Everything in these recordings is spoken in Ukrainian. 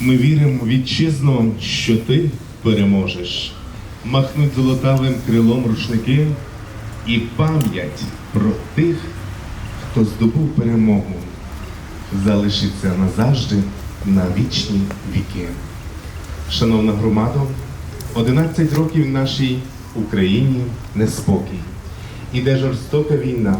Ми віримо, вітчизно, що ти переможеш. Махнуть золотавим крилом рушники і пам'ять про тих, хто здобув перемогу, залишиться назавжди на вічні віки. Шановна громада, 11 років нашій Україні неспокій. Іде жорстока війна.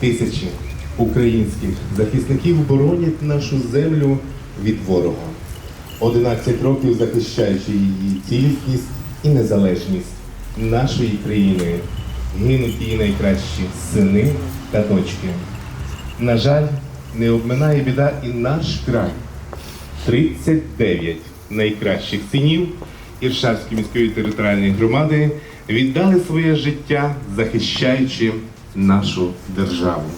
Тисячі українських захисників боронять нашу землю від ворога. 11 років захищаючи її цілісність і незалежність нашої країни, гинуть її найкращі сини та дочки. На жаль, не обминає біда і наш край. 39 найкращих синів Іршавської міської територіальної громади віддали своє життя, захищаючи нашу державу.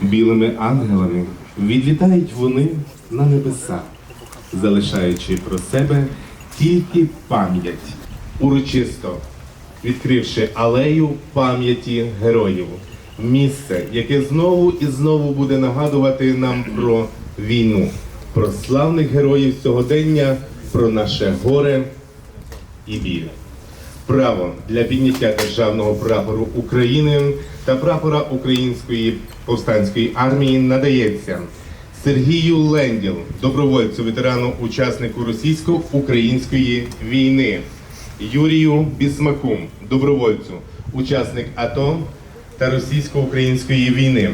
Білими ангелами відлітають вони на небеса, залишаючи про себе тільки пам'ять, урочисто відкривши алею пам'яті героїв, місце, яке знову і знову буде нагадувати нам про війну, про славних героїв сьогодення, про наше горе і біль. Право для підняття державного прапору України та прапора Української повстанської армії надається Сергію Ленділ, добровольцю, ветерану, учаснику російсько-української війни, Юрію Бісмаку, добровольцю, учасник АТО та російсько-української війни.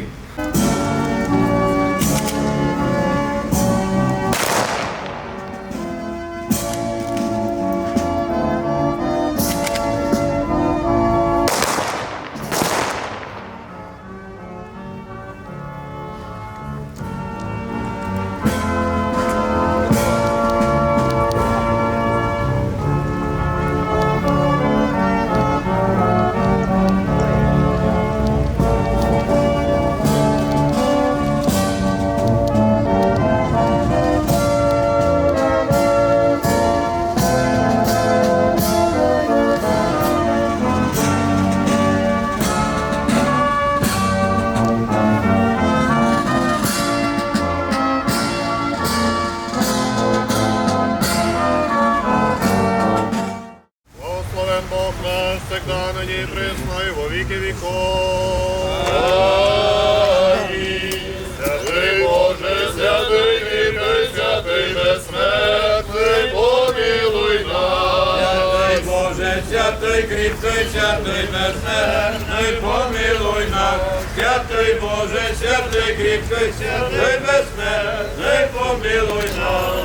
всегда ныне и присно и во веки веков. Святый Боже, святый векой, святый бессмертный, помилуй нас. Святий Боже, святий кріпкий, святий безсмертний, помилуй нас. Святий Боже, святий кріпкий, святий безсмертний, помилуй нас.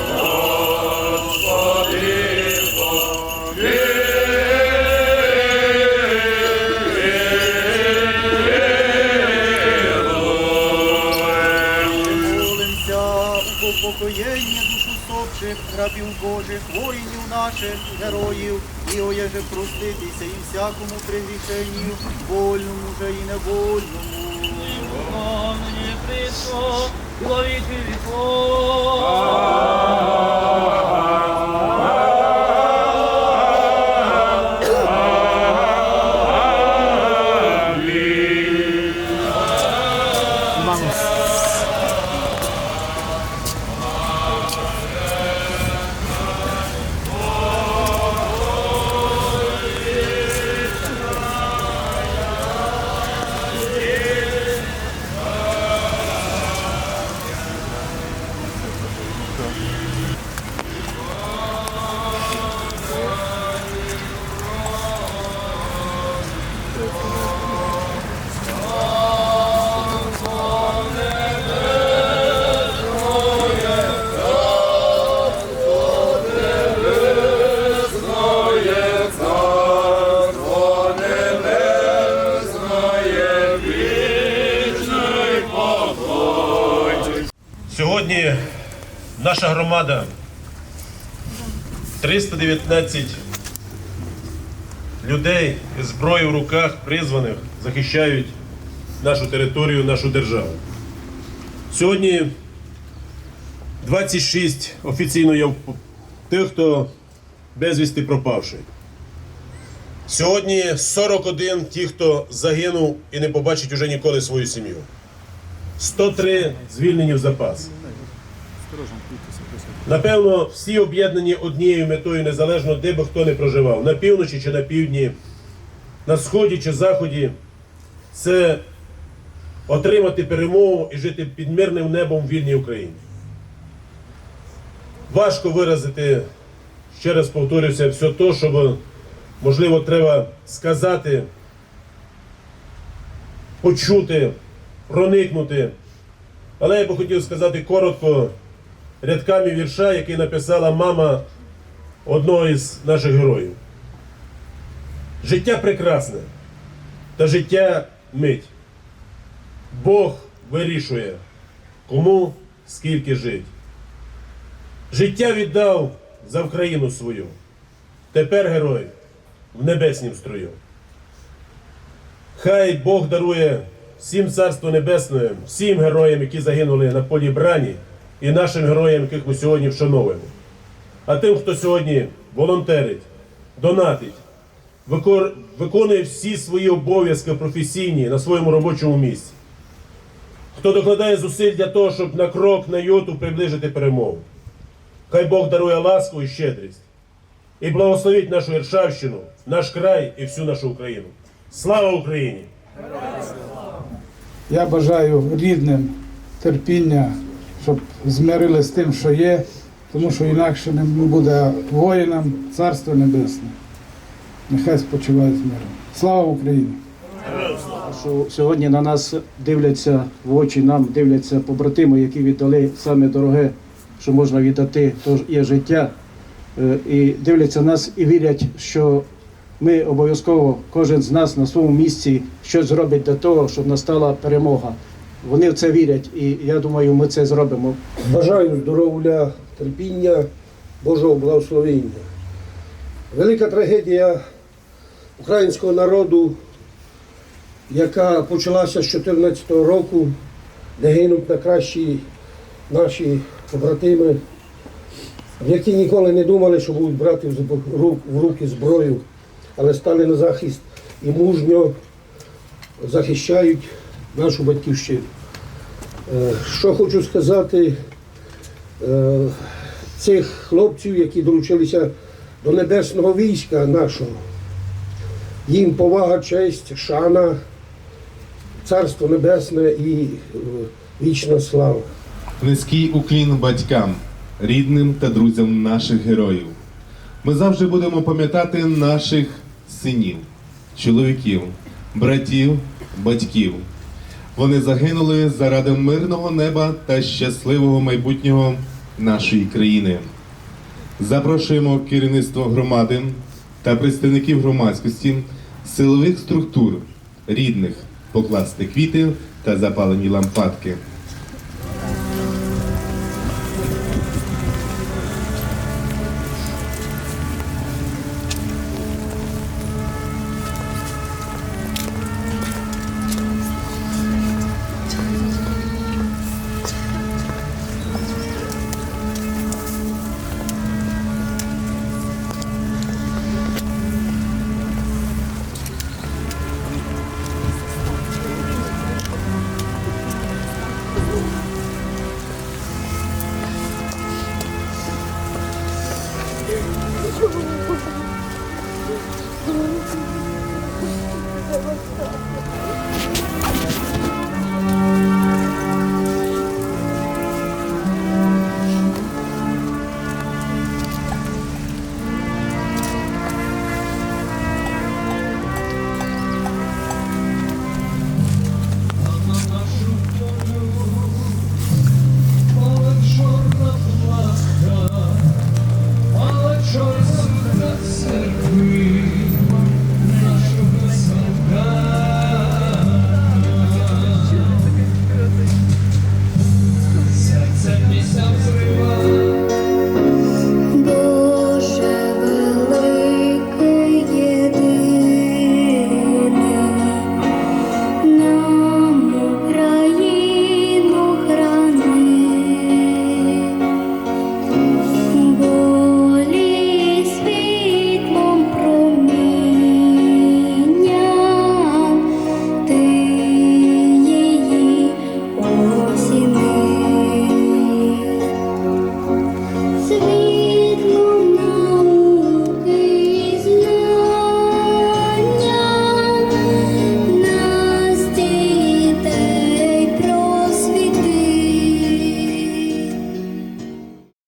У упокоєння душу сопших, рабів Божих, воїнів наших, героїв, і оєже проститися і всякому пригрішенню, вольному же і невольному. Ныне пришло, и во наша громада 319 людей із зброєю в руках, призваних, захищають нашу територію, нашу державу. Сьогодні 26 офіційно є тих, хто безвісти пропавший. Сьогодні 41 ті, хто загинув і не побачить уже ніколи свою сім'ю. 103 звільнені в запас. Напевно, всі об'єднані однією метою, незалежно де би хто не проживав, на півночі чи на півдні, на сході чи заході, це отримати перемогу і жити під мирним небом в вільній Україні. Важко виразити, ще раз повторюся, все те, що, можливо, треба сказати, почути, проникнути. Але я би хотів сказати коротко рядками вірша, який написала мама одного із наших героїв. Життя прекрасне, та життя мить. Бог вирішує, кому скільки жить. Життя віддав за Україну свою. Тепер герой в небеснім строю. Хай Бог дарує всім царство небесне, всім героям, які загинули на полі брані, і нашим героям, яких ми сьогодні вшановуємо. А тим, хто сьогодні волонтерить, донатить, виконує всі свої обов'язки професійні на своєму робочому місці. Хто докладає зусиль для того, щоб на крок, на йоту приближити перемогу. Хай Бог дарує ласку і щедрість. І благословить нашу Іршавщину, наш край і всю нашу Україну. Слава Україні! Я бажаю рідним терпіння, щоб змирили з тим, що є, тому що інакше не буде воїнам Царство Небесне. Нехай спочивають з миром. Слава Україні! що сьогодні на нас дивляться в очі, нам дивляться побратими, які віддали саме дороге, що можна віддати, то є життя. Е, І дивляться нас і вірять, що ми обов'язково, кожен з нас на своєму місці щось зробить для того, щоб настала перемога. Вони в це вірять, і я думаю, ми це зробимо. Бажаю здоров'я, терпіння, Божого благословення. Велика трагедія українського народу, яка почалася з 2014 року, де гинуть найкращі наші побратими, які ніколи не думали, що будуть брати в руки зброю, але стали на захист і мужньо захищають нашу батьківщину. Е, Що хочу сказати е, цих хлопців, які долучилися до небесного війська нашого. Їм повага, честь, шана, царство небесне і е, вічна слава. Низький уклін батькам, рідним та друзям наших героїв. Ми завжди будемо пам'ятати наших синів, чоловіків, братів, батьків. Вони загинули заради мирного неба та щасливого майбутнього нашої країни. Запрошуємо керівництво громади та представників громадськості, силових структур, рідних покласти квіти та запалені лампадки.